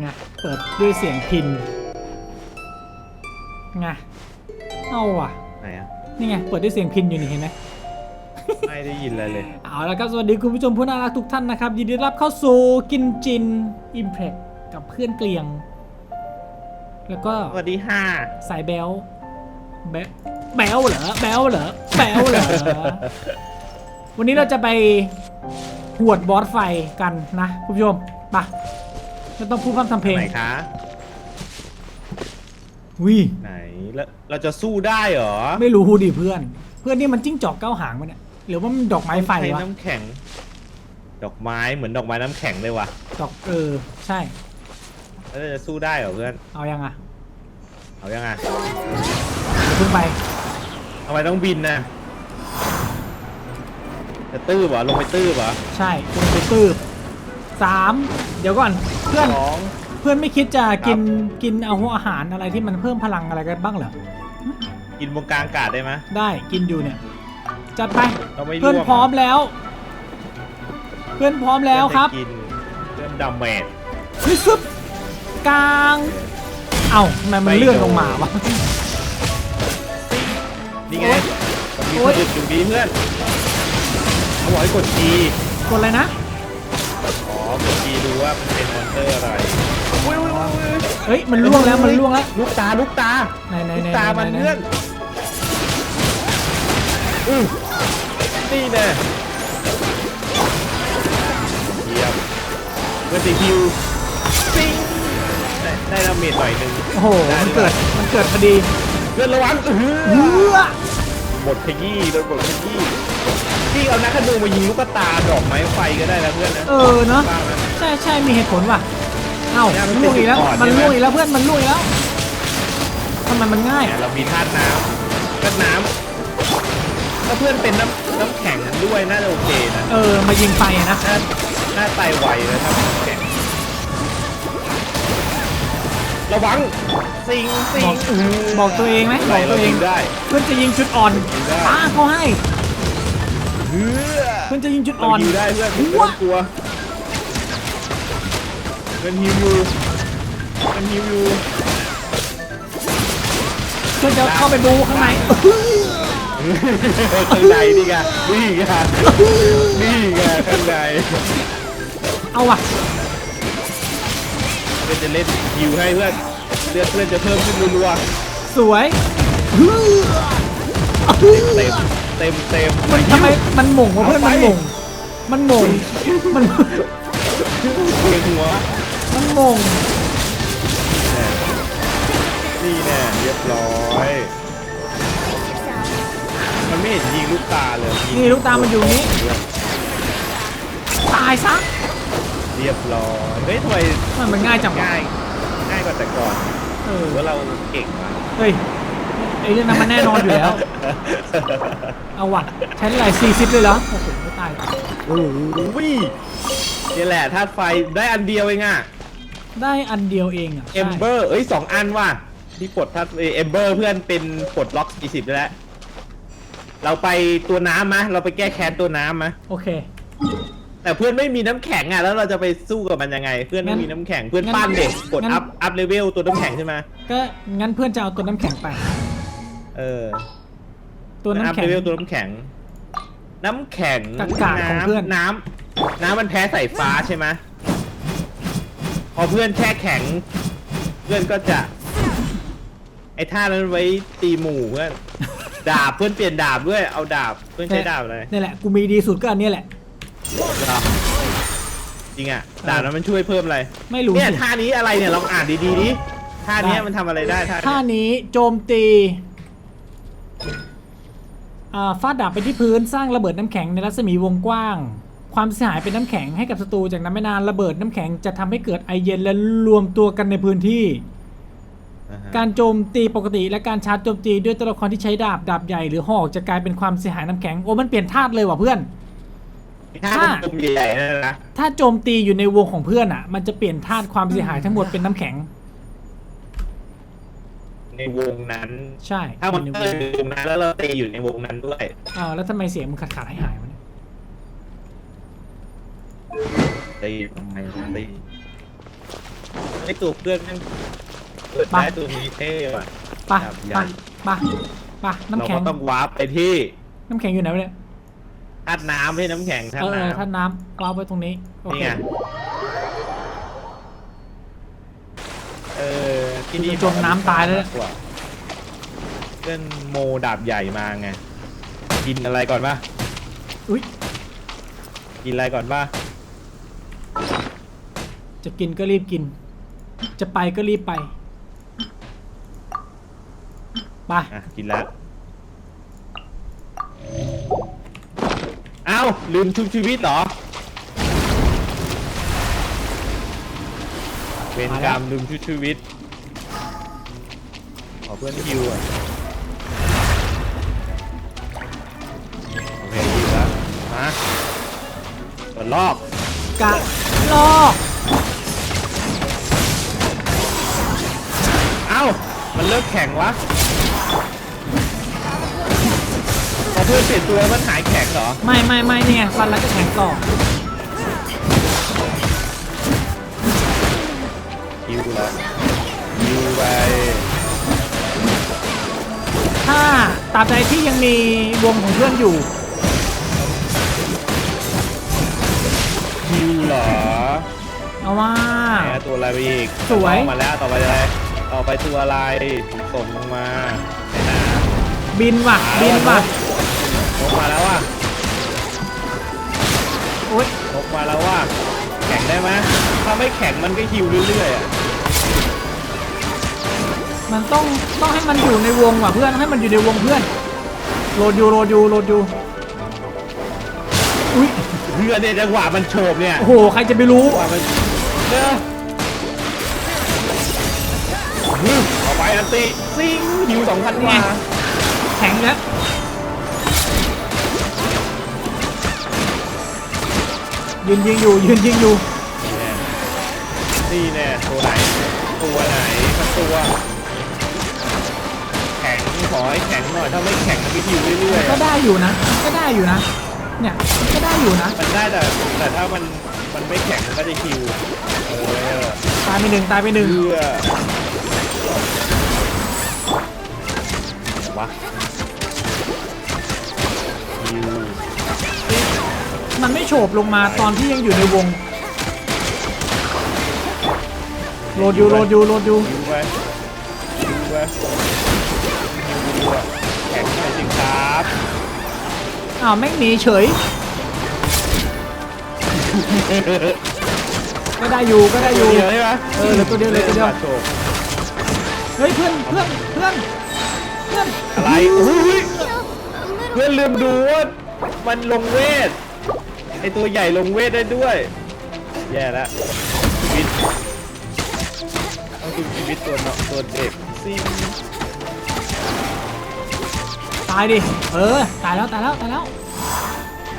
ไงเปิดด้วยเสียงพินไงเอาว่ะ ไหนอะนี่ไง เปิดด้วยเสียงพินอยู่นี่เห็นไหม ไม่ได้ยินอะไรเลย เอาละครับ สวัสดีคุณผู้ชมผู้น่ารักทุกท่านนะครับ ยินดีต้อนรับเข้าสู่กินจินอิมเพ t กับเพื่อนเกลียง แล้วก็สวัสดีค่ะสายแบลแบลแบลเหรอแบลเหรอแบลเหรอ วันนี้เราจะไปหวดบอสไฟกันนะ คุณผู้ชมไปะ ไม่ต้องพูดพร่ำทำเพลงไหนคะ วิไหนแล้วเราจะสู้ได้เหรอไม่รู้ดิเพื่อน เพื่อนนี่มันจิ้งจอกเก้าหางมันเนี่ยหรือว่ามันดอกไม้ไฟใช้วะน้ำแข็ง ดอกไม้เหมือนดอกไม้น้ำแข็งเลยว่ะดอกเออใช่ แล้วเราจะสู้ได้เหรอเพื่อน เอายังอะเอายังไงเดี๋ยวเพิ่งไปทำไมต้องบินนะจะตื้อเหรอลงไปตื้อเหรอใช่คุณไปตืบ สามเดี๋ยวก่อนเพื่อนสอง เพื่อนไม่คิดจะกินครับกินเอาหัวอาหารอะไรที่มันเพิ่มพลังอะไรกันบ้างเหรอกินบนกลางอากาศได้ไหมได้กินอยู่เนี่ยจัดไปเราไม่เพื่อนร่วงพร้อมแล้ว เพื่อนพร้อมแล้วครับเพื่อนจะกินเพื่อนดาเมจพิซึบกลางเอ้าทำไมมันไม่เลื่อนโดนลงมาวะ นี่ไงโอ๊ยมีสะดุดอยู่ดีเพื่อนเขาบอกให้กด G กดอะไรนะอ๋อก ด G ดูว่ามันเป็นมอนเตอร์อะไรอุ้ยอุ้ยอุ้ยอุ้ยเฮ้ยมันล่วงแล้วมันล่วงแล้วลูกตาลูกตาไหนไหนลูไหนกตา มันไหเพื่อนอือนี่แน่เยี่ยมเพื่อนตีคิวปิ้งได้ได้ดาเมจหน่อยหนึงโอ้โหได้มันด้เกิวยดมันเกิดพอดีเพื่อนระวังอื้อหืเอออหมดขยี้โดนหมดขยี้พี่เอานักขนูมายิงลูกตาดอกไม้ไฟก็ได้นะเพื่อนนะ เออเนาะบ้างนะ ใช่ใช่มีเหตุผลว่ะ เอ้าเนี่ยมันล่วงอีกแล้วเป็นจุดอ่อนมันใช่ไหม ล่วงอีกแล้วเพื่อน มันล่วงอีกแล้วทำไมมันง่ายเนี่ยอะ เรามีธาตุน้ำธาตุน้ำถ้าเพื่อนเป็นน้ำน้ำแข็งด้วยน่าจะโอเคนะเออ มายิงไฟอะนะ น่าน่าตายไวเลยถ้าเป็นน้ำแข็งระวังสิงสิบงอกบอกตัวเองไหมบอกตัวเอง ได้ เพื่อนจะยิงจุดอ่อนได้ ป้าเขาให้เฮ้อเพื่อนจะยิงจุดเราอ่อนฮิวได้เพื่อนไม่หัวต้องกลัว เพื่อนฮิวอยู่เพื่อนฮิวอยู่เพื่อนจะเข้าไปดูข้างในข้างในนี่ไงนี่ไงนี่ไงข้างในเอาว่ะเพื่อนจะเล่นฮิวให้เพื่อนเลือดเพื่อนจะเพิ่มขึ้นรัวสวยๆเต็มเต็มเต็มมันทำไมมันหม่งวะเพื่อนมันหม่งมันหม่งมันเพียงหัว มันหม่งนี่แน่เรียบร้อย มันไม่เห็นยิงลูกตาเลยยิงนี่ลูกตามันอยู่นี้ตายซะเรียบร้อยเฮ้ยทำไมมันมันง่ายจังวะง่ายง่ายกว่าแต่ก่อนเออหรือว่าเราเก่งวะเฮ้ยไอ้เรื่องนั้นมันแน่นอนอยู่แล้ว เอาว่ะใช้หลายสี่สิบเลยเหรอโอ้โหไม่ตายโอ้โหนี่แหละธาตุไฟได้อันเดียวเองอะ ได้อันเดียวเองอะเอมเบอร์เอ้ยสองอันว่ะที่ปลดธาตุเอมเบอร์เพื่อนเป็นปลดล็อก40ได้แล้ว เราไปตัวน้ำมะเราไปแก้แค้นตัวน้ำมะโอเค แต่เพื่อนไม่มีน้ำแข็งอะแล้วเราจะไปสู้กับมันยังไง เพื่อนไม่งั้นมีน้ำแข็งเพื่อนงั้นปั้นเด็กกดงั้นอัพอัพเลเวลตัวน้ำแข็งใช่ไหมก็งั้นเพื่อนจะเอาตัวน้ำแข็งไป เออ ตัวน้ำอัพแข็งเลเวลตัวน้ำแข็ง น้ำแข็งกากๆของเพื่อนน้ำน้ำมันแพ้สายฟ้าใช่ไหม พอเพื่อนแช่แข็ง เพื่อนก็จะ ไอ้ท่านั้นไว้ตีหมู่เพื่อนดาบเพื่อนเปลี่ยนดาบด้วยเอาดาบเพื่อนใช้ดาบอะไรนี่แหละกูมีดีสุดก็อันนี้แหละเหรอจริงอะดาบนั้นมันช่วยเพิ่มอะไรไม่รู้เนี่ยสิท่านี้อะไรเนี่ยลองอ่านดีๆดิท่าเนี้ยได้มันทำอะไรได้ท่าท่าเนี้ยนี้โจมตีอ่าฟาดดาบไปที่พื้นสร้างระเบิดน้ำแข็งในรัศมีวงกว้าง ความเสียหายเป็นน้ำแข็งให้กับศัตรูจากนั้นไม่นานระเบิดน้ำแข็งจะทำให้เกิดไอเย็นและรวมตัวกันในพื้นที่อ่าฮะการโจมตีปกติและการชาร์จโจมตีด้วยตัวละครที่ใช้ดาบดาบใหญ่หรือหอกจะกลายเป็นความเสียหายน้ำแข็งโอ้มันเปลี่ยนธาตุเลยว่ะเพื่อนท่าเป็นกลมใหญ่ๆนั่นนะถ้าโจมตีอยู่ในวงของเพื่อนอะ มันจะเปลี่ยนธาตุความเสียหายทั้งหมดเป็นน้ำแข็ง ในวงนั้น ใช่ถ้ามันอยู่เตในอวร์งอยู่ตรงนั้นแล้วเราตีอยู่ในวงนั้นด้วยอ้าวแล้วทำไมเสียงมันขาดขาดหายหายวะเนี่ย ตีทำไมตีไอตัวเพื่อนแม่งเปิดไปได้ตัวนี้เท่ว่ะไปครับไปใหญ่ไปไปน้ำเราแข็ก็งต้องวาร์ปไปที่น้ำแข็งอยู่ไหนวะเนี่ยธาตุน้ำให้น้ำแข็งธาเอตุอเอน้อท่านน้ำวางไว้ตรงนี้โอำนี่เค ไงเออที่นี่จมน้ำตายแล้วเนี่ยกว่าเพื่อนโมดาบใหญ่มาไงกินอะไรก่อนปะอุ้ยกินอะไรก่อนปะ จะกินก็รีบกิน จะไปก็รีบไป ไป อะกินแล้วเอ้าลืมชุบชีวิตเหรอเป็นกรรมลืมชุบชีวิตขอเพื่อนคิวอะโอเคคิวแล้วมาเปิดรอบกะลอก มันเลิกแข่งวะพอเพื่อนเปลี่ยนตัวมันหายแข็งเหรอ ไม่ไม่ไม่นี่ไงฟันแล้วจะแข็งต่อคิวแล้วคิวไปถ้าตราบใดที่ยังมีวงของเพื่อนอยู่คิวเหรอเอาว่า แหมตัวอะไรไปอีกสวยต่อมาแล้วต่อไปอะไร ต่อไปตัวอะไรส่งลงมาไหนนะบินว่ะบินว่ะลงมาแล้วว่ะโอ๊ยลงมาแล้วว่ะแข่งได้ไหมถ้าไม่แข่งมันก็ฮิวเรื่อยๆอะมันต้องต้องให้มันอยู่ในวงว่ะเพื่อนให้มันอยู่ในวงเพื่อนโหลดอยู่โหลดอยู่โหลดอยู่อุ้ยเพื่อนเนี่ยจังหวะมันโฉบเนี่ยโอ้โหใครจะไปรู้จังหวะมันเออฮึ เอาไปอันติซิงฮิวสองพันกว่าแข็งแล้วยืนยิงอยู่ยืนยิงอยู่นี่แน่ตัวไหน ตัวไหนสักตัว แข็งขอให้แข็งหน่อย ถ้าไม่แข็งมันก็ฮิวเรื่อยๆก็อะได้อยู่นะ ก็ได้อยู่นะ เนี่ยก็ได้อยู่นะ มันได้แต่แต่ถ้ามันมันไม่แข็งมันก็จะฮิวเออตายไปหนึ่งตายไปหนึ่งเพื่อ มันไม่โฉบลงมาตอนที่ยังอยู่ในวงโหลดอยู่โหลดอยู่โหลดอยู่ฮิวไปฮิวไปฮิวอะแข็งหน่อยสิครับอ้าวแม่งหนีเฉย ก็ได้อยู่ก็ได้อยู่ เดียวใช่ไหมเออเหลือตัวเดียวเหลือตัวเดียวโฉบเฮ้ยเพื่อนเพื่อนเพื่อนเพื่อนอะไรอุ้ยเพื่อนลืมดูว่ามันลงเวท ไอตัวใหญ่ลงเวทได้ด้วย แย่แล้วชีวิตต้องดูชีวิตตัวน้องตัวเด็กซิมตายดิ เออ ตายแล้วตายแล้วตายแล้ว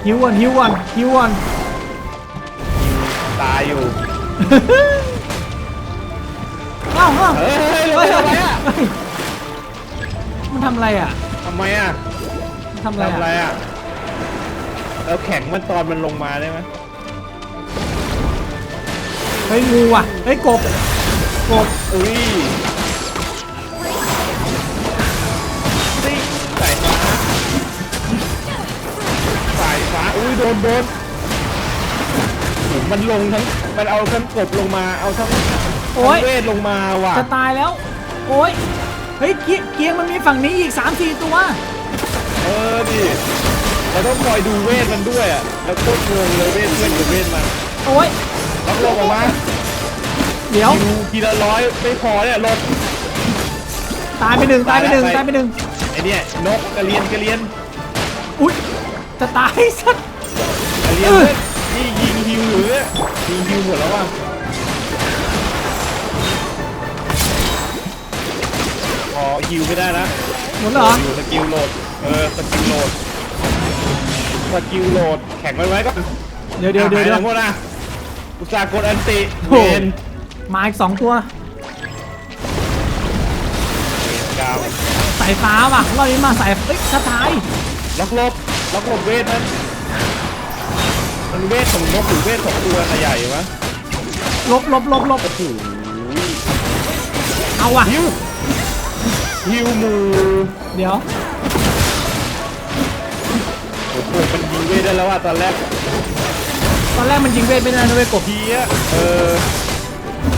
ฮิววันฮิววันฮิววัน ตายอยู่ เอ้าเอ้าเฮ้ยเฮ้ยเฮ้ยเฮ้ยทำไมอะเฮ้ยมันทำอะไรอะทำไมอะมันทำอะไรทำอะไรอะ อะ เราแข็งมันตอนมันลงมาได้ไหมเฮ้ยงูอะเฮ้ยกบกบอุ้ยซิงสายฟ้าสายฟ้าอุ้ยโดนโดนโหมันลงทั้งมันเอาทั้งกบลงมาเอาทั้งโอ้ยทั้งเวทลงมาว่ะจะตายแล้ว โอ้ยเฮ้ยเกียเกียงมันมีฝั่งนี้อีก3ามสี่ตัว เออดิ เราต้องคอยดูเวทมันด้วยอะแล้วโคตรงงเลยเวทเพื่อนกับเวทมันโอ้ยรับลงออกมาเดี๋ยวคิวทีละร้อยไม่พอเนี่ยลดตายไปหนึ่งตายไปหนึ่งตายไปหนึ่งไอเนี่ยนกกระเรียนกระเรียนอุ้ยจะตายสักกระเรียนเออเว้ยนี่ยิงฮิวอยู่เนี่ยยิงฮิวหมดแล้วว่ะพอฮิวไม่ได้นะหมดเหรออยู่สกิลโหลดเออสกิลโหลด สกิลโหลดแข่งไว้ไว้ก่อนเดี๋ยวเดี๋ยวเดี๋ยวเดี๋ยวหายไปหมดนะอุตส่าห์กดอันติโอ้เวนมาอีกสองตัวเวนกาวสายฟ้าว่ะรอบนี้มาสายเอ้ยจะตายล็อกลบล็อกลบเวทนั้นมันเวทของนกหรือเวทของตัวใหญ่วะลบลบลบลบโอ้โหเอาว่ะ ฮิวฮิวหมูเดี๋ยว โอ้โหมันยิงเวทได้แล้วอะตอนแรกตอนแรกมันยิงเวทไม่ได้นะเว้ยกบทีอะเออ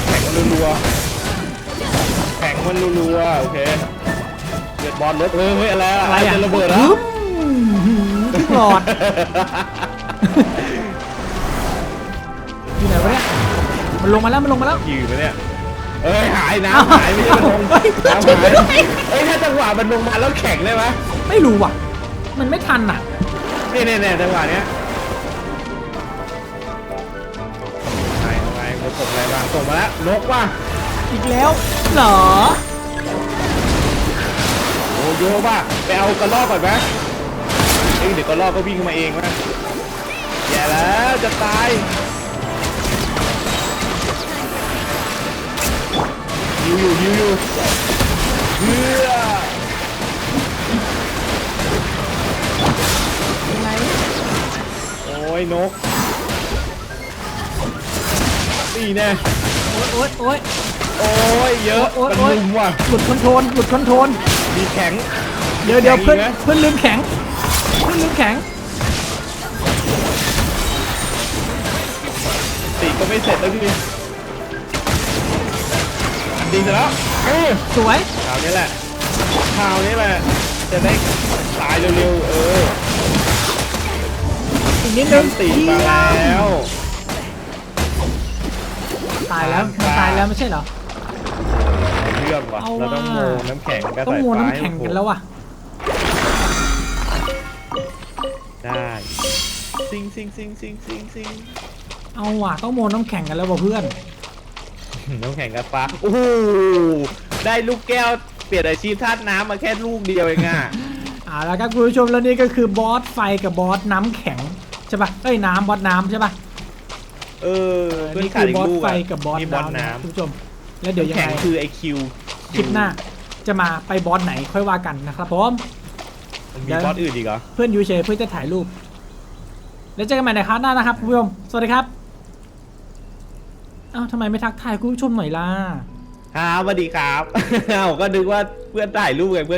แข็งมันรัวๆแข็งมันรัวๆโอเคเดือดบอลรถเออเฮ้ยอะไรอะอะไรอะจะระเบิดแล้วอื้อหือทุกหลอดอยู่ไหนวะเนี่ยมันลงมาแล้วมันลงมาแล้วอยู่ไปเนี่ยเอ้ยหายเอ้าน้ำหายไม่ใช่มันลงเฮ้ยเพื่อนน้ำช่วยหายด้วยเอ้ยถ้าจังหวะมันลงมาแล้วแข็งได้ไหมไม่รู้ว่ะ มันไม่ทันอะ เนี่ยเนี่ยเนี่ยจังหวะเนี้ยไงเอาไงมันส่งอะไรมาส่งมาแล้วนกว่ะอีกแล้วเหรอ โอ้โยป่ะไปเอากระรอกก่อนไหมเอ้ยเดี๋ยวกระรอกก็วิ่งเข้ามาเองวะแย่แล้วจะตายยิวอยู่ยิวอยู่เพื่อ อ้ยนกนี่แน่โอ๊ยโอ๊ยโอ๊ย โอ้ยเยอะโอ๊ยมันโอ๊ยลุมว่ะหลุดคอนโทรลหลุดคอนโทรลมีแข็งเดี๋ยวเดี๋ยวเพื่อนอีกไหมเพื่อนลืมแข็งเพื่อนลืมแข็งตีก็ไม่เสร็จแล้วดิอันดีเสร็จแล้วเออสวย คราวนี้แหละคราวนี้แหละจะได้ตายเร็วๆเออ นิดนึงตีมาแล้วตายแล้วมันตายแล้วไม่ใช่เหรอ เรื่องว่ะเอาเราต้องโมว่ะน้ำแข็งกับต้องสายโมฟ้าน้ำแข็งกันแล้วว่ะได้ซิงซิงซิงซิงซิงซิงเอาว่ะต้องโมน้ำแข็งกันแล้วว่ะเพื่อน น้ำแข็งกับฟ้าโอ้โหได้ลูกแก้วเปลี่ยนอาชีพธาตุน้ำมาแค่ลูกเดียวเองอะอ่าแล้วครับคุณผู้ชมแล้วนี่ก็คือบอสไฟกับบอสน้ำแข็งใช่ปะเอ้ยน้ำบอสน้ำใช่ปะเออเพื่อนนี่ขาคืดออีบกอสลูกไฟอะกับบอสนี่บอสน้ำนะน้คุณผู้ชม แล้วเดี๋ยวำยังแข็งไงคือไอคิวคลิปหน้าจะมาไปบอสไหนค่อยว่ากันนะครับผม มันมีบอสอื่นอีกเหรอ เพื่อนยูเชเพื่อจะถ่ายรูป แล้วเจอกันใหม่ในครั้งหน้านะครับคุณผู้ชม สวัสดีครับเอ้าทำไมไม่ทักทายคุณผู้ชมหน่อยล่ะ ครับสวัสดีครับ อ้าวก็นึกว่าเพื่อนถ่ายรูปไงเพื่อน